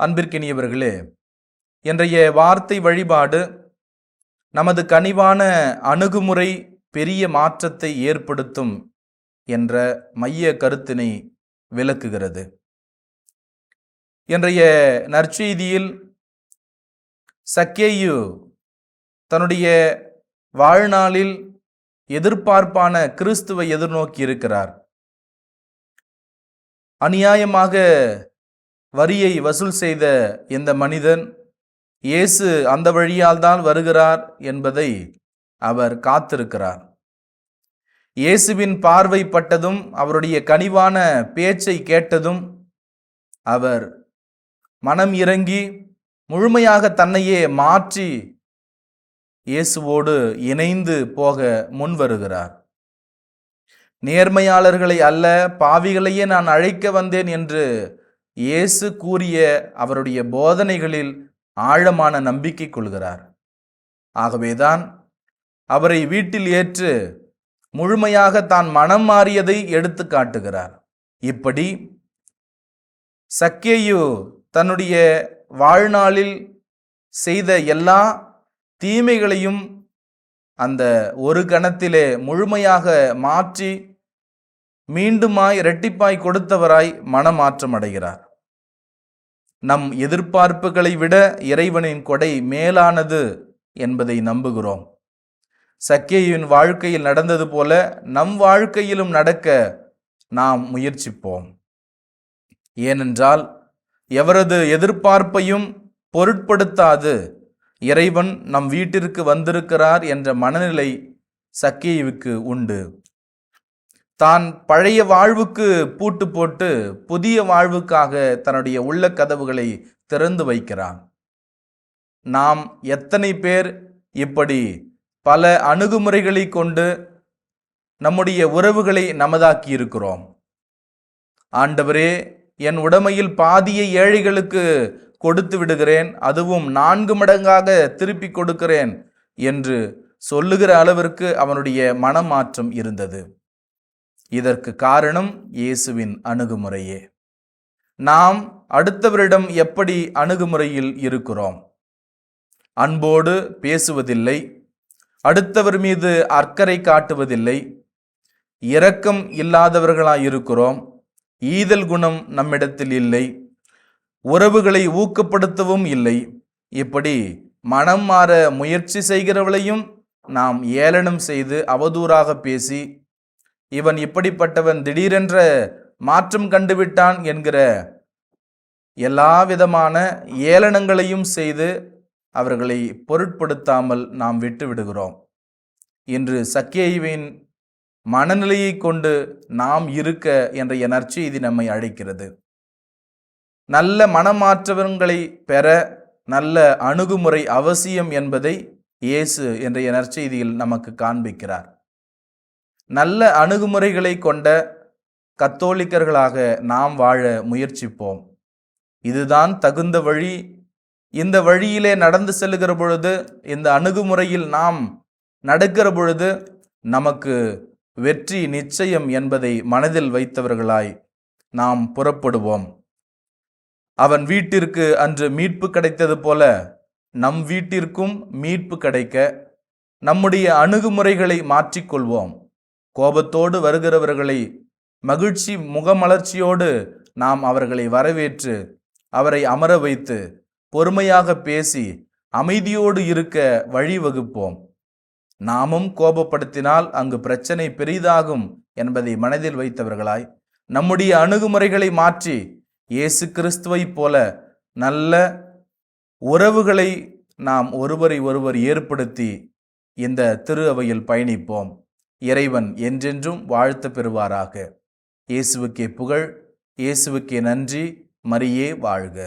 அன்பிற்கினியவர்களே இன்றைய வார்த்தை வழிபாடு நமது கனிவான அணுகுமுறை பெரிய மாற்றத்தை ஏற்படுத்தும் என்ற மைய கருத்தினை விளக்குகிறது. இன்றைய நற்செய்தியில் சக்கேயு தன்னுடைய வாழ்நாளில் எதிர்பார்ப்பான கிறிஸ்துவை எதிர்நோக்கி இருக்கிறார் அநியாயமாக வரியை வசூல் செய்த இந்த மனிதன் இயேசு அந்த வழியால் தான் வருகிறார் என்பதை அவர் காத்திருக்கிறார். இயேசுவின் பார்வைப்பட்டதும் அவருடைய கனிவான பேச்சை கேட்டதும் அவர் மனம் இறங்கி முழுமையாக தன்னையே மாற்றி இயேசுவோடு இணைந்து போக முன் வருகிறார். நேர்மையாளர்களை அல்ல பாவிகளையே நான் அழைக்க வந்தேன் என்று இயேசு கூறிய அவருடைய போதனைகளில் ஆழமான நம்பிக்கை கொள்கிறார். ஆகவேதான் அவரை வீட்டில் ஏற்று முழுமையாக தான் மனம் மாறியதை எடுத்து காட்டுகிறார். இப்படி சக்கேயு தன்னுடைய வாழ்நாளில் செய்த எல்லா தீமைகளையும் அந்த ஒரு கணத்திலே முழுமையாக மாற்றி மீண்டுமாய் இரட்டிப்பாய் கொடுத்தவராய் மனமாற்றம் அடைகிறார். நம் எதிர்பார்ப்புகளை விட இறைவனின் கொடை மேலானது என்பதை நம்புகிறோம். சக்கேயின் வாழ்க்கையில் நடந்தது போல நம் வாழ்க்கையிலும் நடக்க நாம் முயற்சிப்போம். ஏனென்றால் எவரது எதிர்பார்ப்பையும் பொருட்படுத்தாது இறைவன் நம் வீட்டிற்கு வந்திருக்கிறார் என்ற மனநிலை சக்கேயுவுக்கு உண்டு. தான் பழைய வாழ்வுக்கு பூட்டு போட்டு புதிய வாழ்வுக்காக தன்னுடைய உள்ள கதவுகளை திறந்து வைக்கிறான். நாம் எத்தனை பேர் இப்படி பல அணுகுமுறைகளை கொண்டு நம்முடைய உறவுகளை நமதாக்கி இருக்கிறோம். ஆண்டவரே என் உடமையில் பாதியை ஏழைகளுக்கு கொடுத்து விடுகிறேன் அதுவும் நான்கு மடங்காக திருப்பி கொடுக்கிறேன் என்று சொல்லுகிற அளவிற்கு அவனுடைய மனமாற்றம் இருந்தது. இதற்கு காரணம் இயேசுவின் அணுகுமுறையே. நாம் அடுத்தவரிடம் எப்படி அணுகுமுறையில் இருக்கிறோம்? அன்போடு பேசுவதில்லை அடுத்தவர் மீது அக்கறை காட்டுவதில்லை இரக்கம் இல்லாதவர்களாய் இருக்கிறோம் ஈதல் குணம் நம்மிடத்தில் இல்லை உறவுகளை ஊக்கப்படுத்தவும் இல்லை. இப்படி மனம் மாற முயற்சி செய்கிறவளையும் நாம் ஏளனம் செய்து அவதூறாக பேசி இவன் இப்படிப்பட்டவன் திடீரென்ற மாற்றம் கண்டுவிட்டான் என்கிற எல்லா விதமான ஏளனங்களையும் செய்து அவர்களை பொருட்படுத்தாமல் நாம் விட்டு விடுகிறோம். இன்று சக்கேயுவின் மனநிலையை கொண்டு நாம் இருக்க என்ற நற்செய்தி நம்மை அழைக்கிறது. நல்ல மனமாற்றவர்களை பெற நல்ல அணுகுமுறை அவசியம் என்பதை இயேசு என்ற நற்செய்தியில் நமக்கு காண்பிக்கிறார். நல்ல அணுகுமுறைகளை கொண்ட கத்தோலிக்கர்களாக நாம் வாழ முயற்சிப்போம். இதுதான் தகுந்த வழி. இந்த வழியிலே நடந்து செல்லுகிற பொழுது இந்த அணுகுமுறையில் நாம் நடக்கிற பொழுது நமக்கு வெற்றி நிச்சயம் என்பதை மனதில் வைத்தவர்களாய் நாம் புறப்படுவோம். அவன் வீட்டிற்கு அன்று மீட்பு கிடைத்தது போல நம் வீட்டிற்கும் மீட்பு கிடைக்க நம்முடைய அணுகுமுறைகளை மாற்றிக்கொள்வோம். கோபத்தோடு வருகிறவர்களை மகிழ்ச்சி முகமலர்ச்சியோடு நாம் அவர்களை வரவேற்று அவரை அமர வைத்து பொறுமையாக பேசி அமைதியோடு இருக்க வழிவகுப்போம் நாமும் கோபப்படுத்தினால் அங்கு பிரச்சனை பெரிதாகும் என்பதை மனதில் வைத்தவர்களாய் நம்முடைய அணுகுமுறைகளை மாற்றி இயேசு கிறிஸ்துவைப் போல நல்ல உறவுகளை நாம் ஒருவரை ஒருவர் ஏற்படுத்தி இந்த திரு அவையில் பயணிப்போம். இறைவன் என்றென்றும் வாழ்த்து பெறுவாராக. இயேசுவுக்கே புகழ் இயேசுவுக்கே நன்றி மரியே வாழ்க.